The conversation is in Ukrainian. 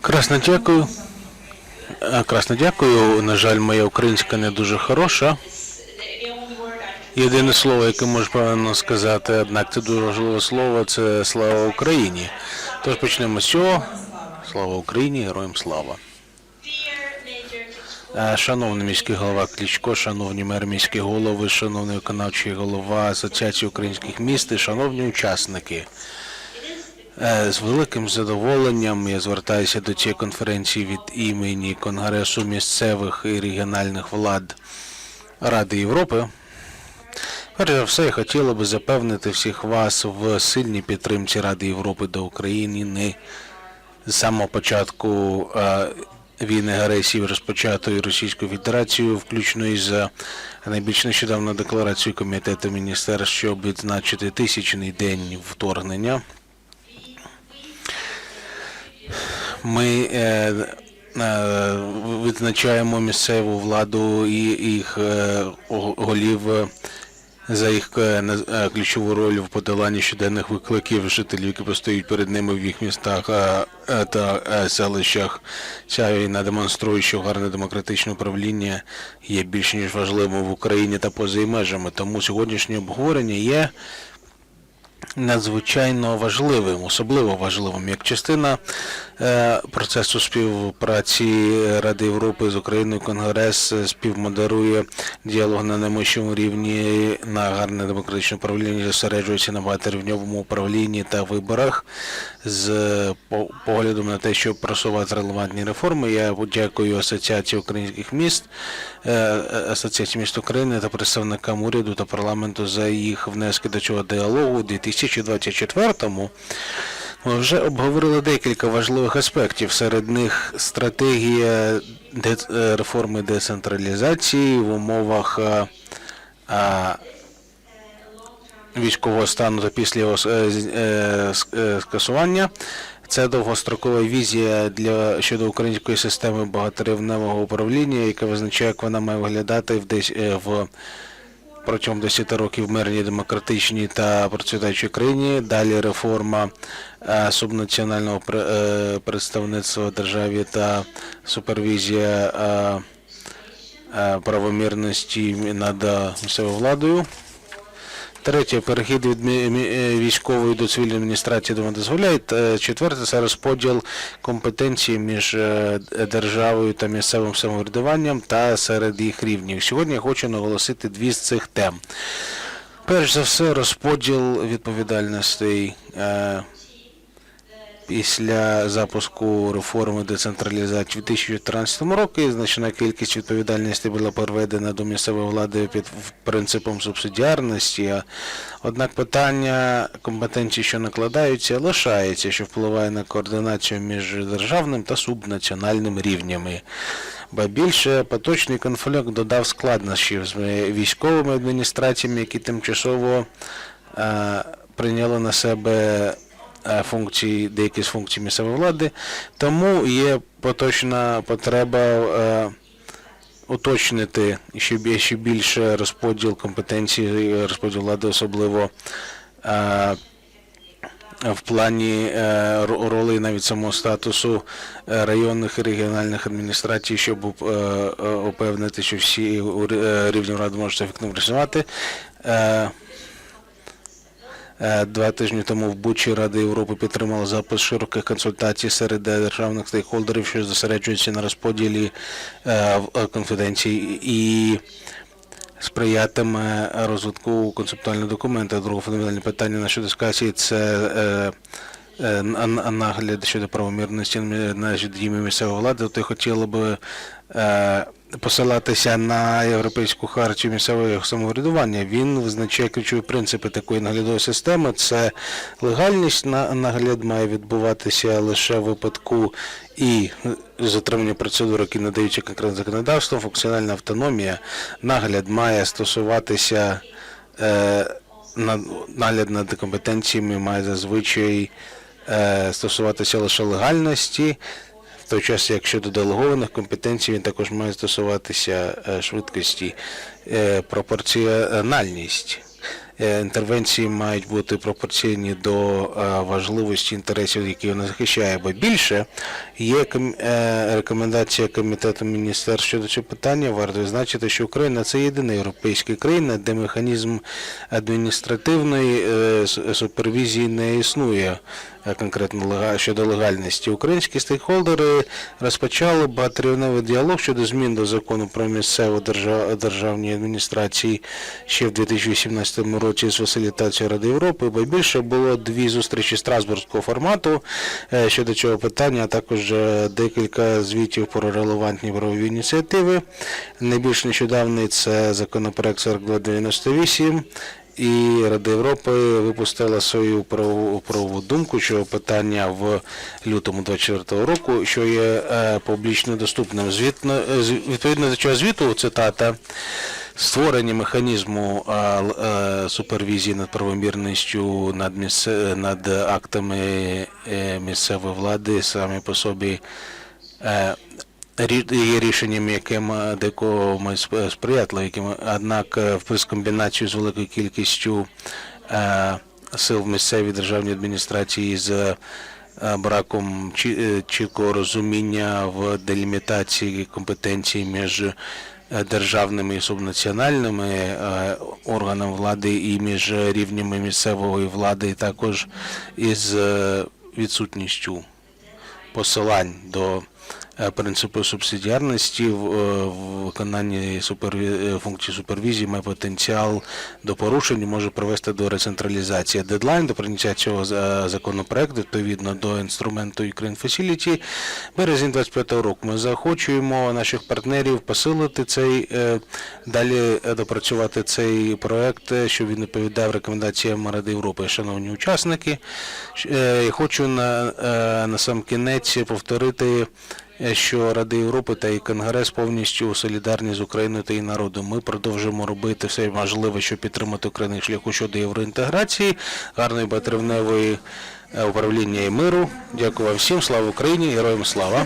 Красно дякую. Е, Красно дякую. На жаль, моя українська не дуже хороша. Єдине слово, яке можу правильно сказати, однак це дуже важливе слово, це слава Україні. Тож почнемо з цього. Слава Україні, героям слава. Е, Шановний міський голова Клічко, шановні мер міські голови, шановний виконавчий голова Асоціації українських міст і шановні учасники. Е, З великим задоволенням я звертаюся до цієї конференції від імені Конгресу місцевих і регіональних влад Ради Європи. Перш за все, я хотіла би запевнити всіх вас в сильній підтримці Ради Європи до України не з самого початку е, війни агресії, розпочатої Російською Федерацією, включно із е, найбільш нещодавно декларацією Комітету міністерств, щоб відзначити тисячний день вторгнення. Ми е, е, відзначаємо місцеву владу і їх е, голів е, за їх е, е, ключову роль в подоланні щоденних викликів жителів, які постають перед ними в їх містах е, та е, селищах. Ця війна демонструє, що гарне демократичне управління є більш ніж важливим в Україні та поза її межами. Тому сьогоднішнє обговорення є надзвичайно важливим, особливо важливим, як частина е, процесу співпраці Ради Європи з Україною Конгрес е, співмодерує діалог на найвищому рівні на гарне демократичне управління, зосереджується на багаторівньовому управлінні та виборах з е, поглядом на те, щоб просувати релевантні реформи. Я дякую Асоціації українських міст, Асоціації міст України та представникам уряду та парламенту за їх внески до цього діалогу у 2024-му. Ми вже обговорили декілька важливих аспектів. Серед них стратегія е, реформи децентралізації в умовах е, військового стану та після його е, е, е, скасування. Це довгострокова візія для щодо української системи багаторівневого управління, яка визначає, як вона має виглядати в десь е, в протягом 10 років в мирній демократичній та процвітаючій країні. Далі реформа е, субнаціонального е, представництва в державі та супервізія е, правомірності над місцевою владою. Третє, перехід від е, військової до цивільної адміністрації думаю, дозволяє. Е, Четверте, це розподіл компетенції між е, державою та місцевим самоврядуванням та серед їх рівнів. Сьогодні я хочу наголосити дві з цих тем. Перш за все, розподіл відповідальностей. Після запуску реформи децентралізації у 2014 році значна кількість відповідальності була переведена до місцевої влади під принципом субсидіарності. Однак питання компетенцій, що накладаються, лишається, що впливає на координацію між державним та субнаціональним рівнями. Ба більше поточний конфлікт додав складнощів з військовими адміністраціями, які тимчасово е, прийняли на себе е, функції, деякі з функцій місцевої влади, тому є поточна потреба е, уточнити ще, ще більше розподіл компетенцій, розподіл влади, особливо е, в плані е, ро- навіть самого статусу районних і регіональних адміністрацій, щоб упевнити, що всі рівні ради можуть ефективно працювати. Е, Е, Два тижні тому в Бучі Рада Європи підтримала запис широких консультацій серед державних стейкхолдерів, що зосереджуються на розподілі е, е, конфіденцій і сприятиме розвитку концептуального документа. Друге фундаментальне питання нашої дискусії це е, е, на- на- нагляд щодо правомірності над діями місцевої влади. Ти хотіла би е, посилатися на європейську хартію місцевого самоврядування. Він визначає ключові принципи такої наглядової системи. Це легальність на нагляд має відбуватися лише в випадку і затримання процедур, які надаються конкретним законодавством, функціональна автономія. Нагляд має стосуватися е, на- нагляд над компетенціями має зазвичай е, стосуватися лише легальності. Той час, як щодо делегованих компетенцій, він також має стосуватися е, швидкості, е, пропорціональність. е, інтервенції мають бути пропорційні до важливості інтересів, які вона захищає. Бо більше є рекомендація комітету міністерств щодо цього питання. Варто відзначити, що Україна це єдина європейська країна, де механізм адміністративної супервізії не існує конкретно лега- щодо легальності. Українські стейкхолдери розпочали багаторівневий діалог щодо змін до закону про місцеву держа- державні адміністрації ще в 2017 році з фасилітацією Ради Європи, бо більше було дві зустрічі Страсбурзького формату е, щодо цього питання, а також е, декілька звітів про релевантні правові ініціативи. Найбільш нещодавний це законопроект 4298, і Рада Європи випустила свою правову, правову думку щодо питання в лютому 24 року, що є е, публічно доступним. Звітно, е, відповідно до цього звіту, цитата, створення механізму е, е, супервізії над правомірністю над, місце, над актами е, місцевої влади самі по собі е, є рішенням, яким е, до якого ми сприятливі, однак е, в комбінацію з великою кількістю е, сил в місцевій державній адміністрації з браком чіткого розуміння в делімітації компетенцій між державними і субнаціональними органами влади і між рівнями місцевої влади, і також із відсутністю посилань до принципу субсидіарності в, е, виконанні е, функції супервізії має потенціал до порушень і може привести до рецентралізації. Дедлайн до прийняття цього за- законопроекту відповідно до інструменту Ukraine Facility березень 25 року. Ми заохочуємо наших партнерів посилити цей е, далі е, допрацювати цей проект, е, щоб він відповідав рекомендаціям Ради Європи. Шановні учасники, е, хочу на, е, на сам кінець повторити. Що Ради Європи та і Конгрес повністю солідарні з Україною та її народом. Ми продовжуємо робити все можливе, щоб підтримати Україну шляху щодо євроінтеграції, гарної батривневої е, управління і миру. Дякую вам всім. Слава Україні, героям слава!